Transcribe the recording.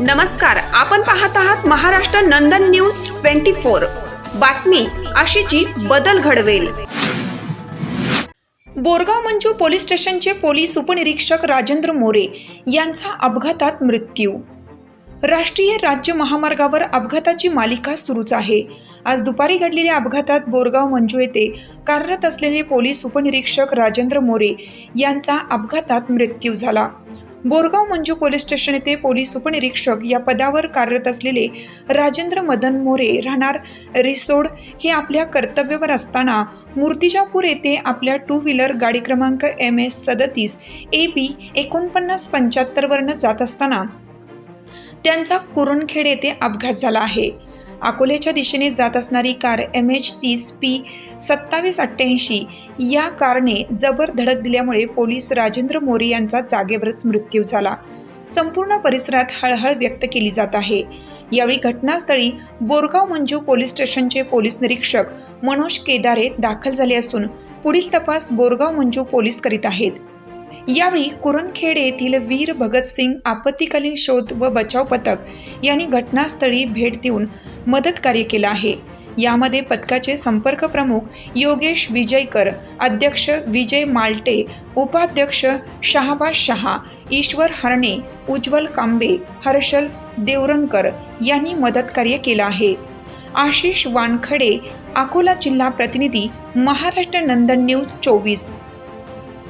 नमस्कार आपण पाहत आहात Maharashtra Nandan news twenty four. बातमी अशीची बदल घडवेल. बोरगाव मंजू पोलीस स्टेशनचे पोलीस उपनिरीक्षक राजेंद्र मोरे यांचा अपघातात मृत्यू. राष्ट्रीय राज्य महामार्गावर अपघाताची मालिका सुरूच आहे. आज दुपारी घडलेल्या अपघातात बोरगाव मंजू येथे कार्यरत असलेले पोलीस उपनिरीक्षक राजेंद्र मोरे यांचा अपघातात मृत्यू झाला. बोरगाव मंजू पोलीस स्टेशन येथे पोलीस उपनिरीक्षक या पदावर कार्यरत असलेले राजेंद्र मदन मोरे राहणार रिसोड हे आपल्या कर्तव्यावर असताना मूर्तिजापूर येथे आपल्या टू व्हीलर गाडी क्रमांक एम एस सदतीस ए बी एकोणपन्नास पंच्याहत्तरवरनं जात असताना त्यांचा कुरुणखेड येथे अपघात झाला आहे. अकोल्याच्या दिशेने जात असणारी कार एम एच तीस पी सत्तावीस अठ्ठ्याऐंशी या कारने जबर धडक दिल्यामुळे पोलीस राजेंद्र मोरे यांचा जागेवरच मृत्यू झाला. संपूर्ण परिसरात हळहळ व्यक्त केली जात आहे. यावेळी घटनास्थळी बोरगाव मंजू पोलीस स्टेशनचे पोलीस निरीक्षक मनोज केदारे दाखल झाले असून पुढील तपास बोरगाव मंजू पोलीस करीत आहेत. यावेळी कुरणखेड येथील वीर भगतसिंग आपत्तीकालीन शोध व बचाव पथक यांनी घटनास्थळी भेट देऊन मदत कार्य केलं आहे. यामध्ये पथकाचे संपर्क प्रमुख योगेश विजयकर अध्यक्ष विजय मालटे उपाध्यक्ष शहाबाज शहा ईश्वर हरणे उज्ज्वल कांबे हर्षल देवरणकर यांनी मदत कार्य केलं आहे. आशिष वानखडे अकोला जिल्हा प्रतिनिधी महाराष्ट्र नंदन न्यूज चोवीस.